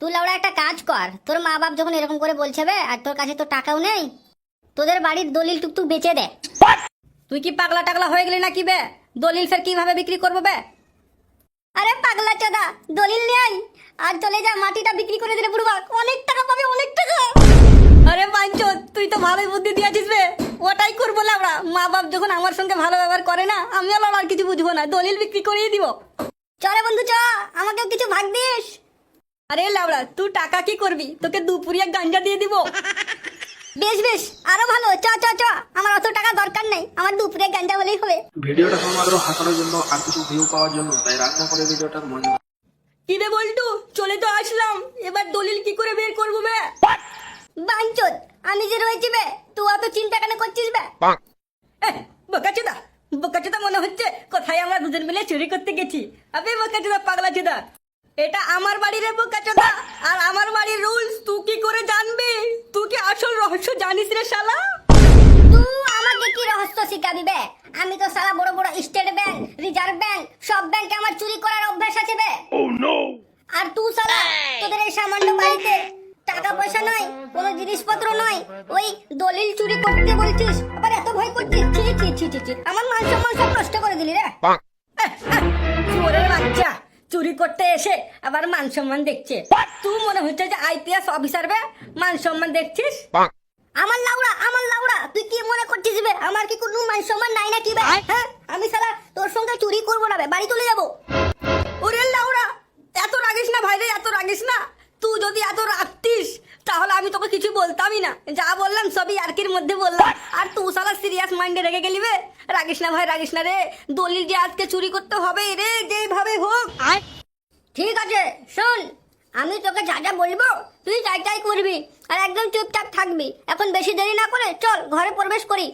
তুই লাউড়া একটা কাজ কর। তোর মা বাপ যখন এরকম করে বলছে বে আর তোর কাছে তো টাকাও নেই তোদের বাড়ির দলিল টুকটুক বেচে দে। তুই কি পাগলা টাগলা হয়ে গেলি নাকি বে? দলিল ফের কীভাবে বিক্রি করব বে? আরে পাগলা চোদা দলিল নেই। আর চলে যা মাটিটা বিক্রি করে দিলে বুড়বা অনেক টাকা পাবে অনেক টাকা। আরে পাঞ্চত তুই তো ভালোই বুদ্ধি দিয়েছিস বে। ওটাই করব আমরা মা বাপ যখন আমার সঙ্গে ভালো ব্যবহার করে না আমি আর কিছু বুঝব না দলিল বিক্রি করিয়ে দিব। চলে বন্ধু চ আমাকেও কিছু ভাগ দিস। আরে লাউড়া তুই টাকা কি করবি? তোকে দুপুরিয়া গাঞ্জা দিয়ে দিব। বেশ বেশ আরও ভালো চ চ চ। আমার অত টাকা দরকার নেই আমার দুপুরে গাঞ্জা হলেই হবে। ভিডিওটা শুধুমাত্র হাসানোর জন্য আর কিছু ভিউ পাওয়ার জন্য তাই রান্না করে ভিডিওটার মজা কি রে বলটু চলে তো আসলাম এবার দলিল কি করে বের করব বে? বাঞ্চত আমি যে রয়েছি বে তুই অত চিন্তা কেন করছিস বে? বোকাচোদা বোকাচোদা মনে হচ্ছে কোথায় আমরা দুজন মিলে চুরি করতে গেছি? আবে বোকাচোদা পাগলা চোদা এটা আমার বাড়ির বোকাচোদা আর আমার বাড়ির রুলস তুই কি করে জানবি? তুই কি আসল রহস্য জানিস রে শালা? তুই আমাকে কি রহস্য শিখাবি বে? আমি তো সারা বড় বড় স্টেট ব্যাংক রিজার্ভ ব্যাংক সব ব্যাংকে আমার চুরি করার অভ্যাস আছে বে। ও নো আর তুই সারা তোদের এই সামান্য বাড়িতে টাকা পয়সা নয় কোনো জিনিসপত্র নয় ওই দলিল চুরি করতে বলছিস আবার এত ভয় করছিস? ছি ছি ছি ছি ছি আমার মান সম্মান সব নষ্ট করে দিলি রে। চোরের বাচ্চা। চুরি করতে এসে আবার মান সম্মান দেখছে। তুই মনে হচ্ছে যে আইপিএস অফিসার বে মান সম্মান দেখছিস? আমার লাউড়া আমার লাউড়া তুই কি মনে করছিস বে? আমার কি কোনো মান সম্মান নাই নাকি বে? হ্যাঁ? আমি সালা তোর সঙ্গে চুরি করব না বে বাড়ি চলে যাব। ওরে লাউড়া এত রাগিস না ভাই রে এত রাগিস না। তুই যদি এত রাখতিস তাহলে আমি তোকে কিছু বলতামই না। যা বললাম সবই আরকির মধ্যে বললাম। আর তুই সালা সিরিয়াস মাইন্ডে রেখে গেলি বে? রাগিস না ভাই রাগিস না রে। দলিল যে আজকে চুরি করতে হবে রে যেভাবে হোক। ঠিক আছে শোন আমি তোকে যা যা বলব তুই যাই তাই করবি আর একদম চুপচাপ থাকবি। এখন বেশি দেরি না করে চল ঘরে প্রবেশ করি।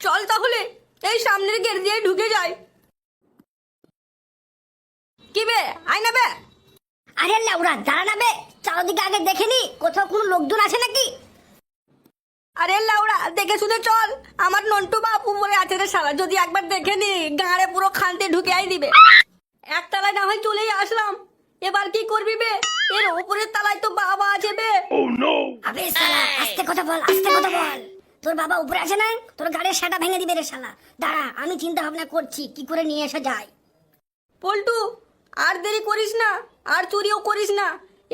চল তাহলে এই সামনের গেট দিয়ে ঢুকে যাই। কি বে আয় না বে। আরে লাউড়া দাঁড়া না বে চারদিকে আগে দেখে নি কোথাও কোনো লোকজন আছে নাকি? আরে লাউড়া দেখে শুনে চল। আমার নন্টু বাপু উপরে আছে রে শালা যদি একবার দেখে নি গাঁড়ে পুরো খানতে ঢুকে আই দিবে একতলায় না হয় চলেই আসলাম। এবার কি করবি বে? এর উপরের তালায় তো বাবা আছে বে। আবে শালা আস্তে কথা বল আস্তে কথা বল। তোর বাবা উপরে আছে না? তোর গাড়ির সাটা ভেঙে দিবে রে শালা। দাঁড়া আমি চিন্তা ভাবনা করছি কি করে নিয়ে আসা যায়। পল্টু আর দেরি করিস না আর চুরিও করিস না।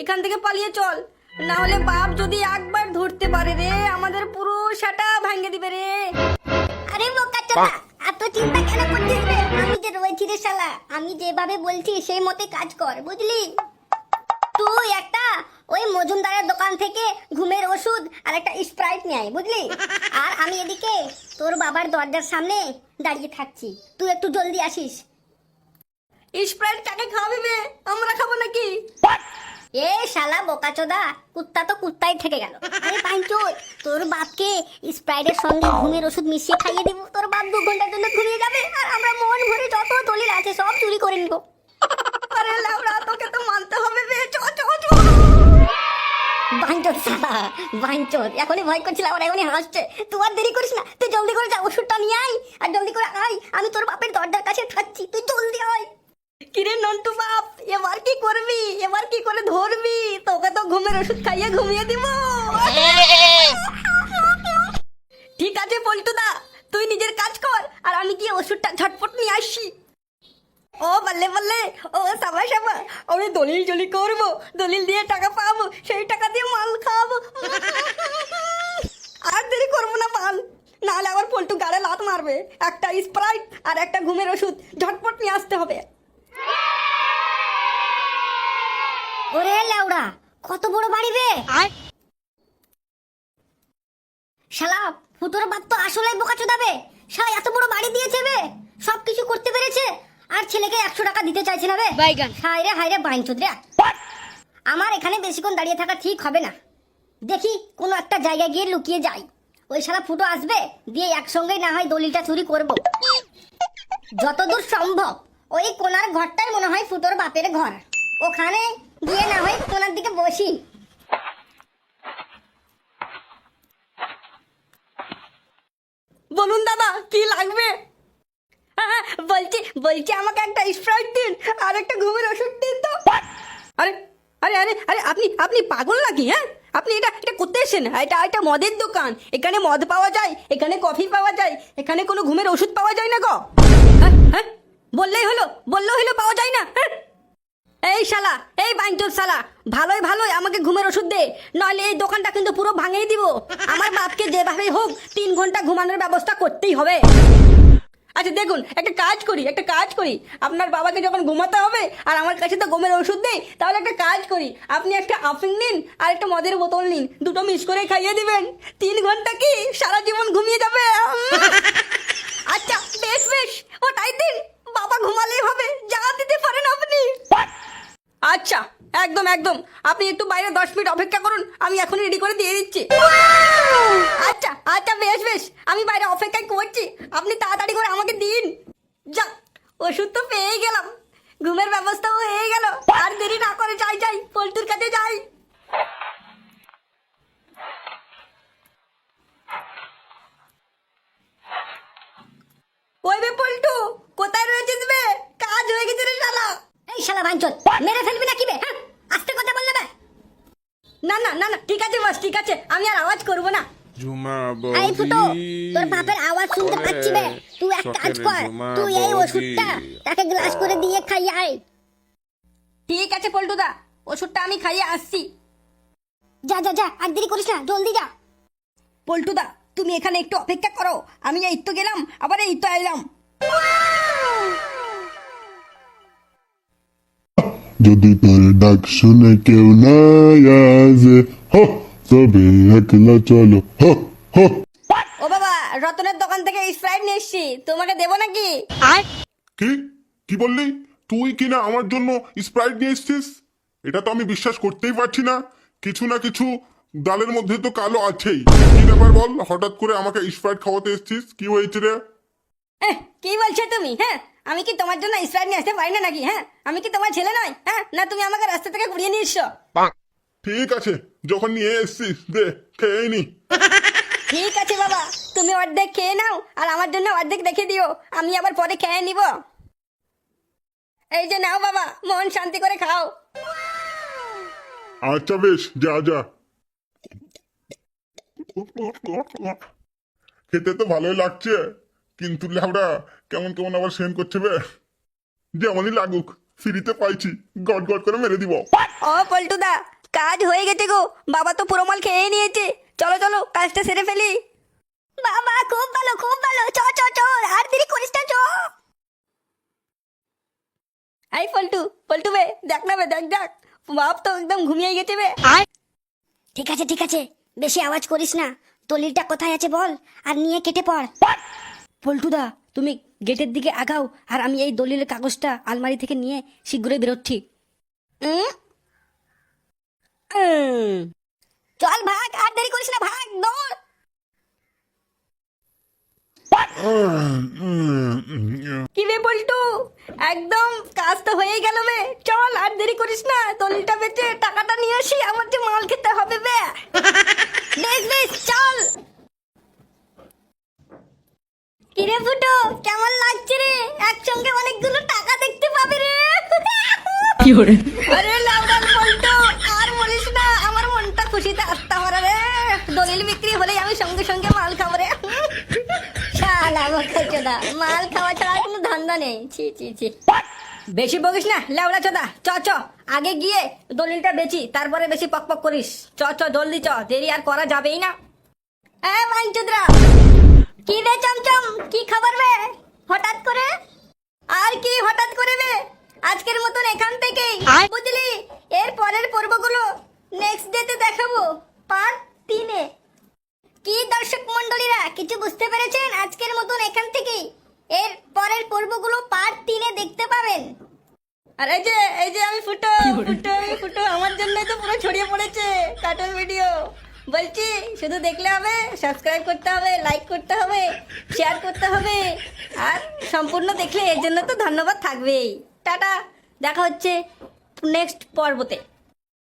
এখান থেকে পালিয়ে চল। না হলে বাপ যদি একবার ধরতে পারে রে আমাদের পুরো সাটা ভেঙে দিবে রে। আরে বোকা চোদা এত চিন্তা কেন করছিস রে? আমি যে রয়েছি রে শালা আমি যেভাবে বলছি সেই মতে কাজ কর বুঝলি? তুই একটা ওই মজুমদারের দোকান থেকে ঘুমের ওষুধ আর একটা স্প্রাইট নিয়ে আয় বুঝলি? আর আমি এদিকে তোর বাবার দরজার সামনে দাঁড়িয়ে থাকছি। তুই একটু জলদি আসিস। স্প্রাইট কাকে খাওয়াবি আমরা খাব নাকি? এ শালা বোকাচোদা কুত্তা তো কুত্তাই থেকে গেল। আরে পাঞ্চুর তোর বাপকে স্প্রাইটের সঙ্গে ঘুমের ওষুধ মিশিয়ে খাইয়ে দিব তোর বাপ দু ঘণ্টার জন্য ঘুমিয়ে যাবে আর আমরা মন ভরে যত দলিল আছে সব চুরি করে নিব। আরে লাউড়া তোকে তো মানতে হবে বে চ চ চ। বাঞ্চত শালা বাঞ্চত এখনই ভয় করছিল আমার এখনই হাসছে। তুই আর দেরি করিস না তুই জলদি করে যা ওষুধটা নিয়ে আয় আর জলদি করে আয় আমি তোর বাপের দরজার কাছে থাকছি তুই জলদি আয়। কিরে নন্টু বাপ, এবার কি করবি? এবার কি করে ধরবি? তোকে তো ঘুমের ওষুধ খাইয়ে ঘুমিয়ে দিব। ঠিক আছে পল্টুদা, তুই নিজের কাজ কর, আর আমি গিয়ে ওষুধটা ঝটপট নিয়ে আসি। ও বললে বললে ও সাবা সাবা, আমি দলিল জলি করব, দলিল দিয়ে টাকা পাবো, সেই টাকা দিয়ে মাল খাব। আর দেরি করব না মাল, নাহলে আবার পল্টু গাড়ে লাত মারবে, একটা স্প্রাইট আর একটা ঘুমের ওষুধ, ঝটপট নিয়ে আসতে হবে। ওরে লেওড়া কত বড় বাড়ি বে? শালা ফুটোর বাপ তো আসলেই বোকা চোদাবে শালা এত বড় বাড়ি দিয়েছে বে। সব কিছু করতে পেরেছে আর ছেলেকে একশো টাকা দিতে চাইছে না বে। হায় হায় রে বাইনচোদ রে আমার এখানে বেশিক্ষণ দাঁড়িয়ে থাকা ঠিক হবে না। দেখি কোনো একটা জায়গায় গিয়ে লুকিয়ে যাই। ওই শালা ফুটো আসবে দিয়ে একসঙ্গেই না হয় দলিলটা চুরি করব। যতদূর সম্ভব। ওই কোনার ঘরটাই মনে হয় ফুটোর বাপের ঘর। ওখানে গিয়ে না হয় কোনার দিকে বসি। বলুন দাদা কি লাগবে? হ্যাঁ, বলছি বলছি আমাকে একটা স্প্রাইট দিন আর একটা ঘুমের ওষুধ দিন তো। আরে আরে আরে আরে আপনি আপনি পাগল নাকি হ্যাঁ? আপনি এটা এটা করতে এসেছেন? এটা এটা মদের দোকান। এখানে মদ পাওয়া যায় এখানে কফি পাওয়া যায় এখানে কোনো ঘুমের ওষুধ পাওয়া যায় না গো। হ্যাঁ হ্যাঁ? বললেই হলো, বললেও হলো পাওয়া যায় না। হ্যাঁ। এই শালা, এই বাইন্টুর শালা, ভালোই ভালোই আমাকে ঘুমের ওষুধ দে, নইলে এই দোকানটা কিন্তু পুরো ভাঙিয়ে দিব। আমার বাপকে যেভাবে হোক তিন ঘণ্টা ঘুমানোর ব্যবস্থা করতেই হবে। আচ্ছা দেখুন, একটা কাজ করি, একটা কাজ করি। আপনার বাবাকে যখন ঘুমাতে হবে আর আমার কাছে তো ঘুমের ওষুধ নেই, তাহলে একটা কাজ করি। আপনি একটা আফিং নিন আর একটা মদের বোতল নিন, দুটো মিস করে খাইয়ে দিবেন। তিন ঘণ্টা কি সারা জীবন ঘুমিয়ে যাবে? আচ্ছা বেশ বেশ, ওটাই দিন। বাবা ঘুমালেই হবে যা দিতে পারেন আপনি। আচ্ছা একদম একদম। আপনি একটু বাইরে দশ মিনিট অপেক্ষা করুন আমি এখন রেডি করে দিয়ে দিচ্ছি। আচ্ছা আচ্ছা বেশ বেশ। আমি বাইরে অপেক্ষায় করছি। আপনি তাড়াতাড়ি করে আমাকে দিন। যা ওষুধ তো পেয়ে গেলাম। ঘুমের ব্যবস্থাও হয়ে গেল। আর দেরি না করে যাই যাই পল্টুর কাছে যাই ওই বে পল্টু কোথায় রয়েছিস বে কাজ হয়ে গেছে রে শালা এই শালা বাঞ্চত মেরে ফেলবি নাকি বে? হ্যাঁ আস্তে কথা বললে বে। না না না না ঠিক আছে বাস ঠিক আছে আমি আর আওয়াজ করব না। এই ফুটো তোর বাপের আওয়াজ শুনতে পাচ্ছি বে তুই এক কাজ কর তুই এই ওষুধটা তাকে গ্লাস করে দিয়ে খাইয়ে আয়। ঠিক আছে পল্টুদা ওষুধটা আমি খাইয়ে আসছি। যা যা যা আর দেরি করিস না জলদি যা। পল্টুদা তুমি এখানে একটু অপেক্ষা করো আমি এই তো গেলাম আবার এই তো এলাম যদি তোর ডাক শুনে কেউ না আসে হো তবে একলা চলো হো হো। ও বাবা রতনের দোকান থেকে স্প্রাইট নিয়ে এসছি। তোমাকে দেবো নাকি? কি? কি বললি? তুই কিনা আমার জন্য স্প্রাইট নিয়ে এসছিস? এটা তো আমি বিশ্বাস করতেই পারছি না। কিছু না কিছু ডালের মধ্যে তো কালো আছেই। কি ব্যাপার বল? হঠাৎ করে আমাকে স্প্রাইট খাওয়াতে এসছিস? কি হয়েছে রে? কি বলছো তুমি হ্যাঁ? আমি কি তোমার জন্য স্প্রাইট নিয়ে আসতে পারি না নাকি হ্যাঁ? আমি কি তোমার ছেলে নয় হ্যাঁ? না তুমি আমাকে রাস্তা থেকে ঘুরিয়ে নিয়ে এসছো। ঠিক আছে যখন নিয়ে এসছিস দে খেয়ে নি। ঠিক আছে বাবা তুমি অর্ধেক খেয়ে নাও আর আমার জন্য অর্ধেক রেখে দিও আমি আবার পরে খেয়ে নিব। এই যে নাও বাবা মন শান্তি করে খাও। আচ্ছা বেশ যা যা। খেতে তো ভালোই লাগছে। কিন্তু ল্যাবড়া কেমন কেমন আবার সেন করছে বে? যেমনই লাগুক ফ্রিতে পাইছি গট গট করে মেরে দিব। ও পল্টুদা কাজ হয়ে গেছে গো বাবা তো পুরো মাল খেয়ে নিয়েছে। চলো চলো কাজটা সেরে ফেলি। বাবা খুব ভালো খুব ভালো। চ চ চ আর দেরি করিস না চ। এই পল্টু পল্টু বে দেখ না বে দেখ দেখ। বাপ তো একদম ঘুমিয়ে গেছে বে। ঠিক আছে ঠিক আছে। বেশি আওয়াজ করিস না। দলিলটা কোথায় আছে বল আর নিয়ে কেটে পড়। পল্টুদা, তুমি গেটের দিকে আগাও আর আমি এই দলিলের কাগজটা আলমারি থেকে নিয়ে শীঘ্রই বেরোচ্ছি। চল ভাগ, আর দেরি করিস না, ভাগ, দৌড়। কি রে পল্টু? একদম কাজ তো হয়ে গেল বে। চল, আর দেরি করিস না, দলিলটা বেচে টাকাটা নিয়ে আসি, আমার যে মাল খেতে হবে বে বেশ বেশ চল কিরে ফুটো কেমন লাগছে রে? একসঙ্গে অনেকগুলো টাকা দেখতে পাবে রে। আরে লাউডান পল্টু আর বলিস না আমার মনটা খুশিতে আত্মা ভরা রে। দলিল বিক্রি হলেই আমি সঙ্গে সঙ্গে মাল খাব রে। শালা বোকাচোদা মাল খাওয়া ছাড়া কোনো ধান্দা নেই। ছি ছি ছি। বেশি বকিস না লেওড়া চোদা চ চ। আগে গিয়ে দলিলটা বেচি তারপরে বেশি পক পক করিস। চ চ জলদি চ দেরি আর করা যাবেই না। হ্যাঁ মানচুদরা কি রে চমচম? কি খবর বে হঠাৎ করে? আর কি হঠাৎ করে বে? আজকের মতন এখান থেকেই বুঝলি? এর পরের পর্বগুলো নেক্সট ডেতে দেখাবো পার্ট তিনে। কি দর্শক মন্ডলীরা কিছু বুঝতে পেরেছেন আজকের মতন এখান থেকেই? এর পরের পর্বগুলো পার্ট তিনে দেখতে পাবেন। আর এই যে এই যে আমি ফুটো ফুটো আমি ফুটো আমার জন্যই তো পুরো ছড়িয়ে পড়েছে কার্টুন ভিডিও বলছি, শুধু দেখলে হবে সাবস্ক্রাইব করতে হবে লাইক করতে হবে শেয়ার করতে হবে, আর সম্পূর্ণ দেখলে এর জন্য তো ধন্যবাদ থাকবেই। টাটা, দেখা হচ্ছে নেক্সট পর্বতে।